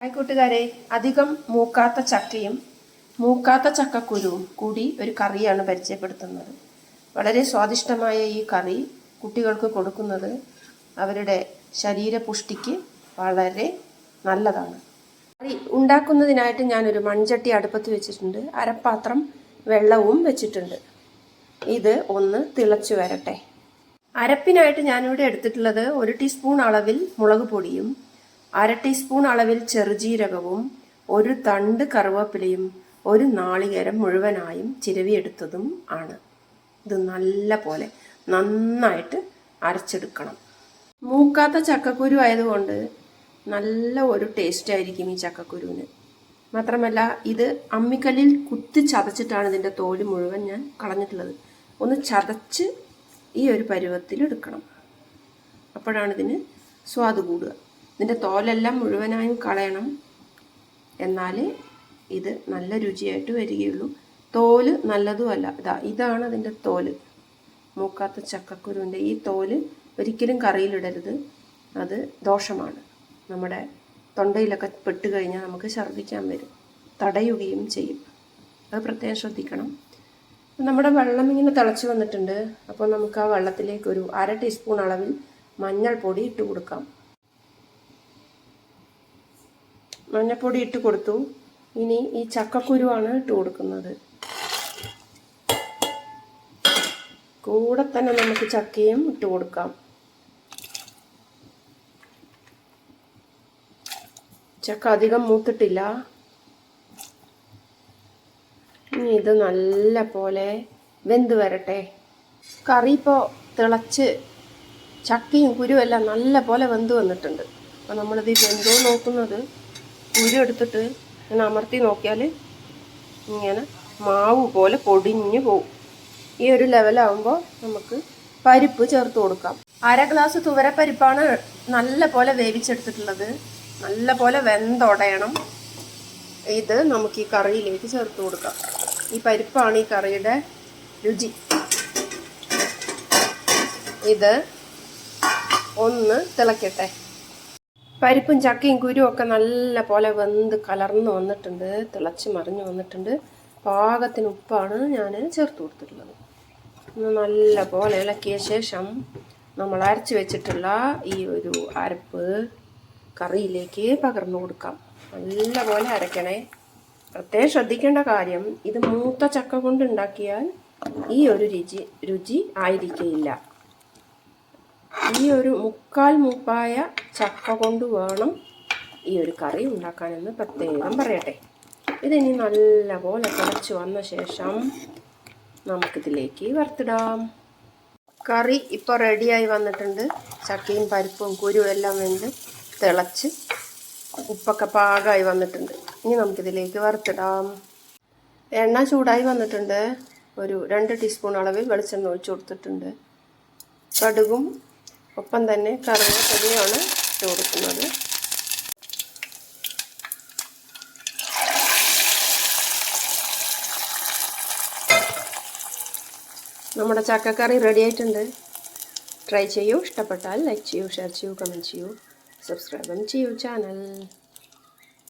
Hi കൂട്ടുകാരെ. അധികം മൂക്കാത്ത ചക്കയും മൂക്കാത്ത ചക്കക്കുരുവും കൂടി ഒരു കറിയാണ് പരിചയപ്പെടുത്തുന്നത്. വളരെ സ്വാദിഷ്ടമായ ഈ കറി കുട്ടികൾക്ക് കൊടുക്കുന്നത് അവരുടെ ശരീരപുഷ്ടിക്ക് വളരെ നല്ലതാണ്. കറി ഉണ്ടാക്കുന്നതിനായിട്ട് ഞാനൊരു മൺചട്ടി അടുപ്പത്ത് വെച്ചിട്ടുണ്ട്. അരപ്പാത്രം വെള്ളവും വെച്ചിട്ടുണ്ട്. ഇത് ഒന്ന് തിളച്ചു വരട്ടെ. അരപ്പിനായിട്ട് ഞാനിവിടെ എടുത്തിട്ടുള്ളത് ഒരു ടീസ്പൂൺ അളവിൽ മുളക് പൊടിയും അര ടീസ്പൂൺ അളവിൽ ചെറുജീരകവും ഒരു തണ്ട് കറുവേപ്പിലയും ഒരു നാളികേരം മുഴുവനായും ചിരവിയെടുത്തതും ആണ്. ഇത് നല്ല പോലെ നന്നായിട്ട് അരച്ചെടുക്കണം. മൂക്കാത്ത ചക്കക്കുരു ആയതുകൊണ്ട് നല്ല ഒരു ടേസ്റ്റ് ആയിരിക്കും ഈ ചക്കക്കുരുവിന്. മാത്രമല്ല ഇത് അമ്മിക്കല്ലിൽ കുത്തി ചതച്ചിട്ടാണ് ഇതിന്റെ തോൽ മുഴുവൻ ഞാൻ കളഞ്ഞിട്ടുള്ളത്. ഒന്ന് ചതച്ച് ഈ ഒരു പരുവത്തിൽ എടുക്കണം. അപ്പോഴാണ് ഇതിന് സ്വാദ് കൂടുക. ഇതിന്റെ തോലെല്ലാം മുഴുവനായും കളയണം. എന്നാൽ ഇത് നല്ല രുചിയായിട്ട് വരികയുള്ളൂ. തോൽ നല്ലതുമല്ല. ഇതാ ഇതാണ് അതിന്റെ തോൽ. മൂക്കാത്ത ചക്കക്കുരുവിന്റെ ഈ തോൽ ഒരിക്കലും കറിയിലിടരുത്. അത് ദോഷമാണ്. നമ്മുടെ തൊണ്ടയിലൊക്കെ പെട്ട് കഴിഞ്ഞാൽ നമുക്ക് ഛർദ്ദിക്കാൻ വരും. തടയുകയും ചെയ്യും. അത് പ്രത്യേകം ശ്രദ്ധിക്കണം. നമ്മുടെ വെള്ളം ഇങ്ങനെ തിളച്ച് വന്നിട്ടുണ്ട്. അപ്പോൾ നമുക്ക് ആ വെള്ളത്തിലേക്ക് ഒരു അര ടീസ്പൂൺ അളവിൽ മഞ്ഞൾപ്പൊടി ഇട്ട് കൊടുക്കാം. മഞ്ഞൾപ്പൊടി ഇട്ട് കൊടുത്തു. ഇനി ഈ ചക്കക്കുരുവാണ് ഇട്ട് കൊടുക്കുന്നത്. കൂടെ തന്നെ നമുക്ക് ചക്കയും ഇട്ട് കൊടുക്കാം. ചക്ക അധികം മൂത്തിട്ടില്ല. ഇനി ഇത് നല്ല പോലെ വെന്ത് വരട്ടെ. കറി ഇപ്പോൾ തിളച്ച് ചക്കയും കുരുവെല്ലാം നല്ല പോലെ വെന്ത് വന്നിട്ടുണ്ട്. അപ്പോൾ നമ്മളിത് വെന്തോ നോക്കുന്നത്? കുരു എടുത്തിട്ട് ഇങ്ങനെ അമർത്തി നോക്കിയാൽ ഇങ്ങനെ മാവ് പോലെ പൊടിഞ്ഞു പോവും. ഈ ഒരു ലെവലാവുമ്പോൾ നമുക്ക് പരിപ്പ് ചേർത്ത് കൊടുക്കാം. അര ഗ്ലാസ് തുവരപ്പരിപ്പാണ് നല്ല പോലെ വേവിച്ചെടുത്തിട്ടുള്ളത്. നല്ല പോലെ വെന്തുടയണം. ഇത് നമുക്ക് ഈ കറിയിലേക്ക് ചേർത്ത് കൊടുക്കാം. ഈ പരിപ്പാണ് ഈ കറിയുടെ രുചി. ഇത് ഒന്ന് തിളക്കട്ടെ. പരിപ്പും ചക്കയും കുരുവും ഒക്കെ നല്ല പോലെ വെന്ത് കലർന്ന് വന്നിട്ടുണ്ട് തിളച്ച് മറിഞ്ഞ് വന്നിട്ടുണ്ട്. പാകത്തിന് ഉപ്പാണ് ഞാൻ ചേർത്ത് കൊടുത്തിട്ടുള്ളത്. നല്ല പോലെ ഇളക്കിയ ശേഷം നമ്മൾ അരച്ച് വെച്ചിട്ടുള്ള ഈ ഒരു അരപ്പ് കറിയിലേക്ക് പകർന്നു കൊടുക്കാം. നല്ല പോലെ അരക്കണേ പ്രത്യേകം ശ്രദ്ധിക്കേണ്ട കാര്യം ഇത് മൂത്ത ചക്ക കൊണ്ട് ഉണ്ടാക്കിയാൽ ഈ ഒരു രുചി രുചി ആയിരിക്കില്ല ഈ ഒരു മുക്കാൽ മൂപ്പായ ചക്ക കൊണ്ട് വേണം ഈ ഒരു കറി ഉണ്ടാക്കാനെന്ന് പ്രത്യേകം പറയട്ടെ. ഇതിനി നല്ല പോലെ തിളച്ച് വന്ന ശേഷം നമുക്കിതിലേക്ക് വറുത്തിടാം. കറി ഇപ്പോൾ റെഡിയായി വന്നിട്ടുണ്ട്. ചക്കയും പരിപ്പും കുരുവും എല്ലാം വെന്ത് തിളച്ച് ഉപ്പൊക്കെ പാകമായി വന്നിട്ടുണ്ട്. ഇനി നമുക്കിതിലേക്ക് വറുത്തിടാം. എണ്ണ ചൂടായി വന്നിട്ടുണ്ട്. ഒരു രണ്ട് ടീസ്പൂൺ അളവിൽ വെളിച്ചെണ്ണ ഒഴിച്ചു കൊടുത്തിട്ടുണ്ട്. കടുകും ഒപ്പം തന്നെ കറുവപ്പൊടിയാണ് ഇട്ട് നമ്മുടെ ചക്കക്കറി റെഡി ആയിട്ടുണ്ട്. ട്രൈ ചെയ്യൂ. ഇഷ്ടപ്പെട്ടാൽ ലൈക്ക് ചെയ്യൂ ഷെയർ ചെയ്യൂ കമന്റ് ചെയ്യൂ സബ്സ്ക്രൈബും ചെയ്യൂ ചാനൽ